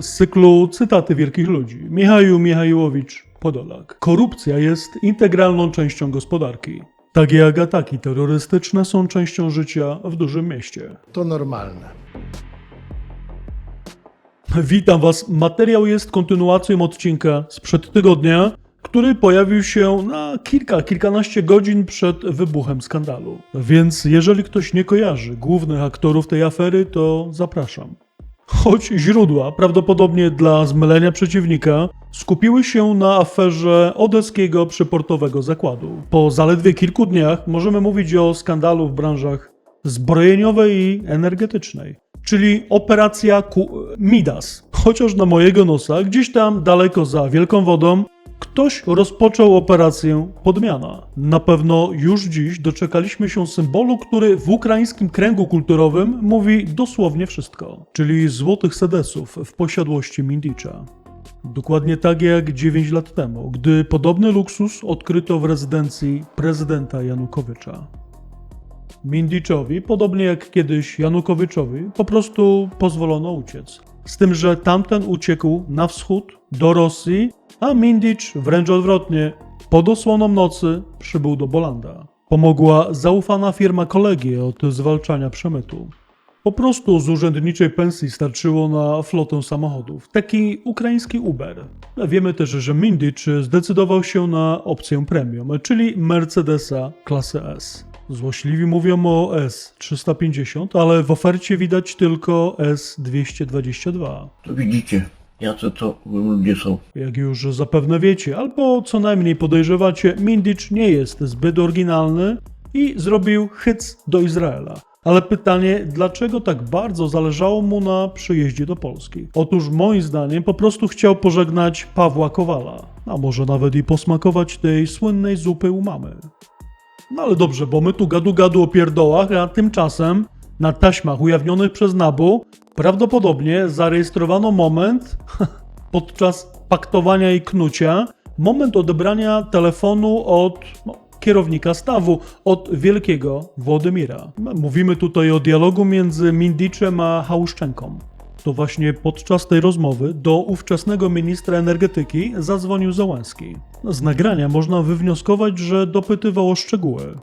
z cyklu Cytaty Wielkich Ludzi. Michał Michajłowicz Podolak. Korupcja jest integralną częścią gospodarki. Tak jak ataki terrorystyczne są częścią życia w dużym mieście. To normalne. Witam Was. Materiał jest kontynuacją odcinka sprzed tygodnia, który pojawił się na kilka, kilkanaście godzin przed wybuchem skandalu. Więc jeżeli ktoś nie kojarzy głównych aktorów tej afery, to zapraszam. Choć źródła, prawdopodobnie dla zmylenia przeciwnika, skupiły się na aferze odeskiego przyportowego zakładu. Po zaledwie kilku dniach możemy mówić o skandalu w branżach zbrojeniowej i energetycznej, czyli operacja Midas. Chociaż na mojego nosa, gdzieś tam daleko za wielką wodą, ktoś rozpoczął operację Podmiana. Na pewno już dziś doczekaliśmy się symbolu, który w ukraińskim kręgu kulturowym mówi dosłownie wszystko, czyli złotych sedesów w posiadłości Mindicza. Dokładnie tak jak 9 lat temu, gdy podobny luksus odkryto w rezydencji prezydenta Janukowycza. Mindiczowi, podobnie jak kiedyś Janukowyczowi, po prostu pozwolono uciec. Z tym, że tamten uciekł na wschód, do Rosji, a Mindicz wręcz odwrotnie, pod osłoną nocy przybył do Bolanda. Pomogła zaufana firma kolegi od zwalczania przemytu. Po prostu z urzędniczej pensji starczyło na flotę samochodów. Taki ukraiński Uber. Wiemy też, że Mindicz zdecydował się na opcję premium, czyli Mercedesa klasy S. Złośliwi mówią o S350, ale w ofercie widać tylko S222. To widzicie, jacy to ludzie są. Jak już zapewne wiecie, albo co najmniej podejrzewacie, Mindicz nie jest zbyt oryginalny i zrobił hyc do Izraela. Ale pytanie, dlaczego tak bardzo zależało mu na przyjeździe do Polski? Otóż moim zdaniem po prostu chciał pożegnać Pawła Kowala, a może nawet i posmakować tej słynnej zupy u mamy. No ale dobrze, bo my tu gadu gadu o pierdołach, a tymczasem na taśmach ujawnionych przez Nabu prawdopodobnie zarejestrowano moment podczas paktowania i knucia, moment odebrania telefonu od no, kierownika stawu, od wielkiego Włodymira. Mówimy tutaj o dialogu między Mindiczem a Hałuszczenką. To właśnie podczas tej rozmowy do ówczesnego ministra energetyki zadzwonił Załęski. Z nagrania można wywnioskować, że dopytywał o szczegóły.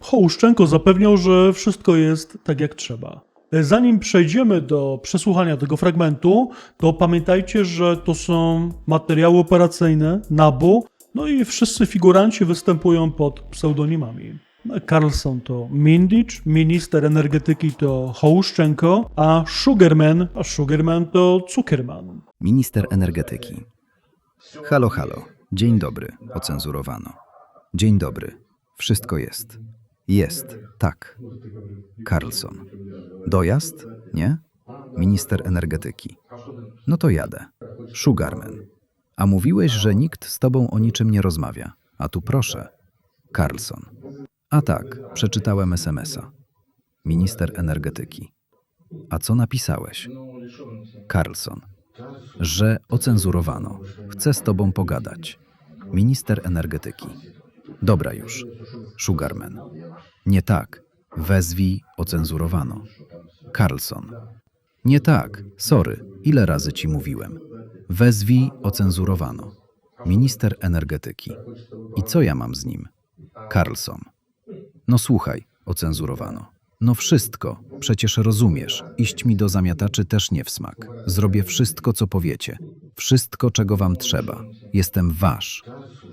Hołuszczenko zapewniał, że wszystko jest tak jak trzeba. Zanim przejdziemy do przesłuchania tego fragmentu, to pamiętajcie, że to są materiały operacyjne NABU, no i wszyscy figuranci występują pod pseudonimami. Carlson to Mindicz, minister energetyki to Hołuszczenko, a Sugarman, a Sugarman to Zuckerman. Minister energetyki. Halo, halo. Dzień dobry. Ocenzurowano. Dzień dobry. Wszystko jest. Jest. Tak. Carlson. Dojazd? Nie? Minister energetyki. No to jadę. Sugarman. A mówiłeś, że nikt z tobą o niczym nie rozmawia. A tu proszę. Carlson. A tak, przeczytałem SMS-a. Minister energetyki. A co napisałeś? Carlson. Że ocenzurowano. Chcę z tobą pogadać. Minister energetyki. Dobra już. Sugarman. Nie tak. Wezwij ocenzurowano. Carlson. Nie tak. Sorry. Ile razy ci mówiłem? Wezwij ocenzurowano. Minister energetyki. I co ja mam z nim? Carlson. No słuchaj, ocenzurowano. No wszystko, przecież rozumiesz. Iść mi do zamiataczy też nie w smak. Zrobię wszystko, co powiecie. Wszystko, czego wam trzeba. Jestem wasz.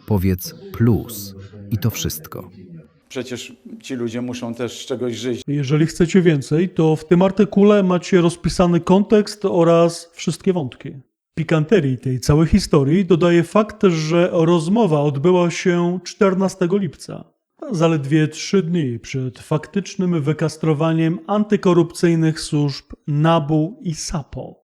Powiedz plus. I to wszystko. Przecież ci ludzie muszą też z czegoś żyć. Jeżeli chcecie więcej, to w tym artykule macie rozpisany kontekst oraz wszystkie wątki. Pikanterii tej całej historii dodaje fakt, że rozmowa odbyła się 14 lipca, zaledwie trzy dni przed faktycznym wykastrowaniem antykorupcyjnych służb NABU i SAPO.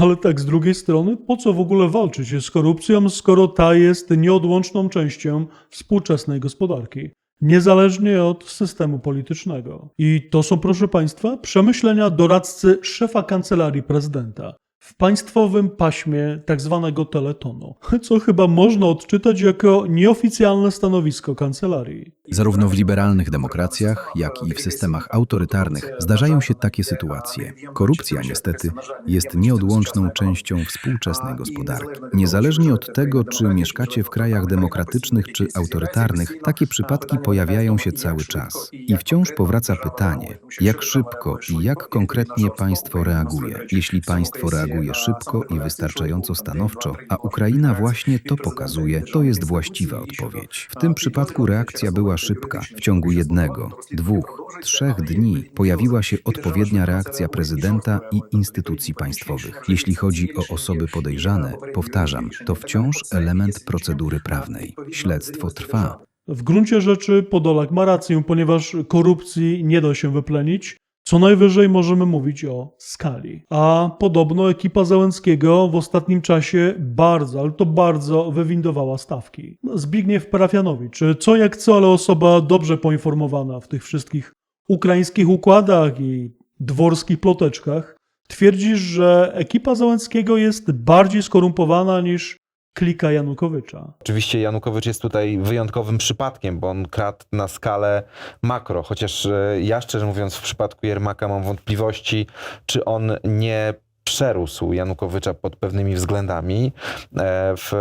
Ale tak z drugiej strony, po co w ogóle walczyć z korupcją, skoro ta jest nieodłączną częścią współczesnej gospodarki? niezależnie od systemu politycznego. I to są, proszę Państwa, przemyślenia doradcy szefa kancelarii prezydenta. W państwowym paśmie tak zwanego teletonu, co chyba można odczytać jako nieoficjalne stanowisko kancelarii. Zarówno w liberalnych demokracjach, jak i w systemach autorytarnych zdarzają się takie sytuacje. Korupcja, niestety, jest nieodłączną częścią współczesnej gospodarki. Niezależnie od tego, czy mieszkacie w krajach demokratycznych czy autorytarnych, takie przypadki pojawiają się cały czas. I wciąż powraca pytanie, jak szybko i jak konkretnie państwo reaguje. Jeśli państwo reaguje szybko i wystarczająco stanowczo, a Ukraina właśnie to pokazuje, to jest właściwa odpowiedź. W tym przypadku reakcja była szybka. W ciągu jednego, dwóch, trzech dni pojawiła się odpowiednia reakcja prezydenta i instytucji państwowych. Jeśli chodzi o osoby podejrzane, powtarzam, to wciąż element procedury prawnej. Śledztwo trwa. W gruncie rzeczy Podolak ma rację, ponieważ korupcji nie da się wyplenić. Co najwyżej możemy mówić o skali. A podobno ekipa Załęckiego w ostatnim czasie bardzo, ale to bardzo wywindowała stawki. Zbigniew Parafianowicz, co jak co, ale osoba dobrze poinformowana w tych wszystkich ukraińskich układach i dworskich ploteczkach, twierdzi, że ekipa Załęckiego jest bardziej skorumpowana niż klika Janukowycza. Oczywiście Janukowycz jest tutaj wyjątkowym przypadkiem, bo on kradł na skalę makro, chociaż e, ja szczerze mówiąc w przypadku Jermaka mam wątpliwości, czy on nie przerósł Janukowycza pod pewnymi względami. E, W,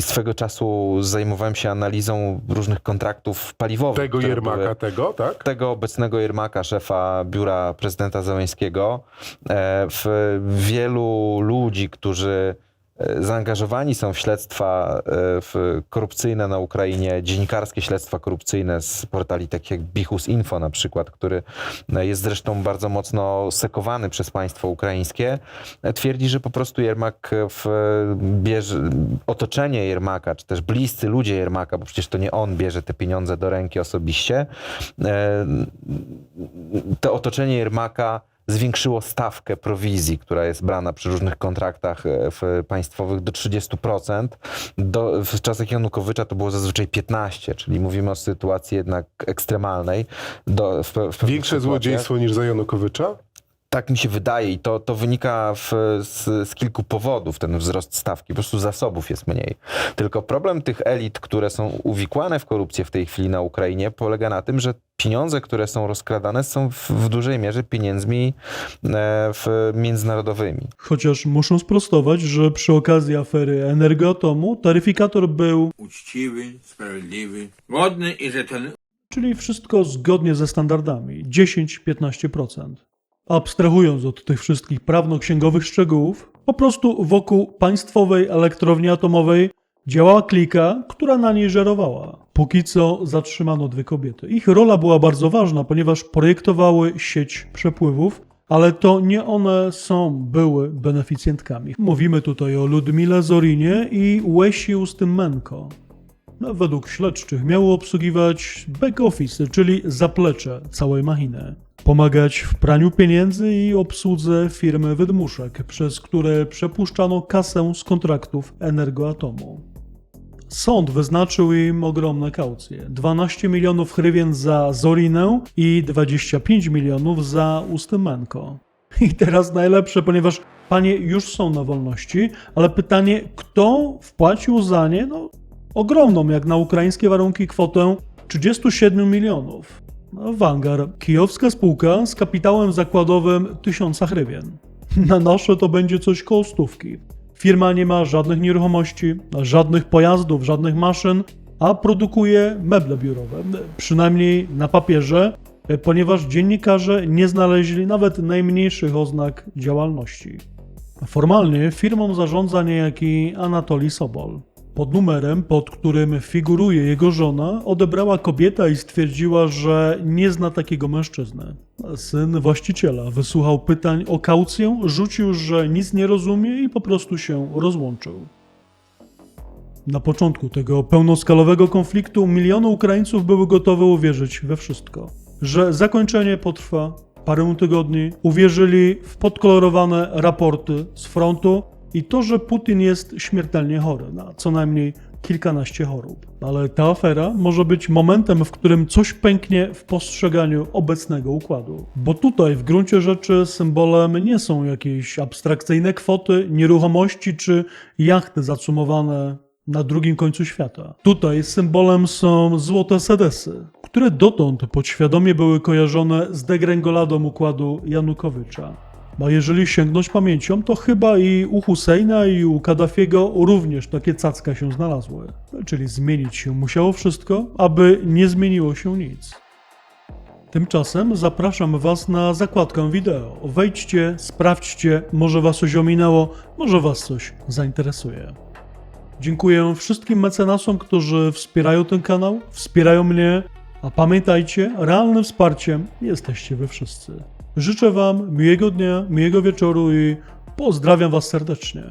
swego czasu zajmowałem się analizą różnych kontraktów paliwowych. Tego Jermaka, były- tego, tak? tego obecnego Jermaka, szefa biura prezydenta Załęskiego, e, w wielu ludzi, którzy zaangażowani są w śledztwa e, w korupcyjne na Ukrainie, dziennikarskie śledztwa korupcyjne z portali takich jak Bichus Info na przykład, który e, jest zresztą bardzo mocno sekowany przez państwo ukraińskie, e, twierdzi, że po prostu Jermak w, bierze otoczenie Jermaka, czy też bliscy ludzie Jermaka, bo przecież to nie on bierze te pieniądze do ręki osobiście, e, to otoczenie Jermaka zwiększyło stawkę prowizji, która jest brana przy różnych kontraktach e, państwowych do 30%. Do, w czasach Janukowycza to było zazwyczaj 15%, czyli mówimy o sytuacji jednak ekstremalnej. Do, w, w Większe złodziejstwo niż za Janukowycza? Tak mi się wydaje i to, to wynika w, z, z kilku powodów, ten wzrost stawki. Po prostu zasobów jest mniej. Tylko problem tych elit, które są uwikłane w korupcję w tej chwili na Ukrainie, polega na tym, że pieniądze, które są rozkradane, są w, w dużej mierze pieniędzmi e, w, międzynarodowymi. Chociaż muszę sprostować, że przy okazji afery Energoatomu taryfikator był, uczciwy, sprawiedliwy, godny i rzetelny czyli wszystko zgodnie ze standardami 10-15%. Abstrahując od tych wszystkich prawno-księgowych szczegółów, po prostu wokół państwowej elektrowni atomowej działała klika, która na niej żerowała. Póki co zatrzymano dwie kobiety. Ich rola była bardzo ważna, ponieważ projektowały sieć przepływów, ale to nie one są, były beneficjentkami. Mówimy tutaj o Ludmile Zorinie i Łesi Ustymmenko. No, według śledczych miało obsługiwać back office, czyli zaplecze całej machiny. Pomagać w praniu pieniędzy i obsłudze firmy wydmuszek, przez które przepuszczano kasę z kontraktów energoatomu. Sąd wyznaczył im ogromne kaucje: 12 milionów hrywien za Zorinę i 25 milionów za Ustymenko. I teraz najlepsze, ponieważ panie już są na wolności, ale pytanie, kto wpłacił za nie no, ogromną, jak na ukraińskie warunki, kwotę 37 milionów. No, Wangar, kijowska spółka z kapitałem zakładowym 1000 hrywien. Na nasze to będzie coś koło stówki. Firma nie ma żadnych nieruchomości, żadnych pojazdów, żadnych maszyn, a produkuje meble biurowe. Przynajmniej na papierze, ponieważ dziennikarze nie znaleźli nawet najmniejszych oznak działalności. Formalnie firmą zarządza niejaki Anatoli Sobol. Pod numerem, pod którym figuruje jego żona, odebrała kobieta i stwierdziła, że nie zna takiego mężczyzny. Syn właściciela wysłuchał pytań o kaucję, rzucił, że nic nie rozumie i po prostu się rozłączył. Na początku tego pełnoskalowego konfliktu miliony Ukraińców były gotowe uwierzyć we wszystko. Że zakończenie potrwa parę tygodni, uwierzyli w podkolorowane raporty z frontu i to, że Putin jest śmiertelnie chory na co najmniej kilkanaście chorób. Ale ta afera może być momentem, w którym coś pęknie w postrzeganiu obecnego układu. Bo tutaj w gruncie rzeczy symbolem nie są jakieś abstrakcyjne kwoty, nieruchomości czy jachty zacumowane na drugim końcu świata. Tutaj symbolem są złote sedesy, które dotąd podświadomie były kojarzone z degrengoladą układu Janukowycza. A jeżeli sięgnąć pamięcią, to chyba i u Husseina i u Kaddafiego również takie cacka się znalazły. Czyli zmienić się musiało wszystko, aby nie zmieniło się nic. Tymczasem zapraszam Was na zakładkę wideo. Wejdźcie, sprawdźcie, może Was coś ominęło, może Was coś zainteresuje. Dziękuję wszystkim mecenasom, którzy wspierają ten kanał, wspierają mnie, a pamiętajcie, realnym wsparciem jesteście Wy wszyscy. Życzę Wam miłego dnia, miłego wieczoru i pozdrawiam Was serdecznie.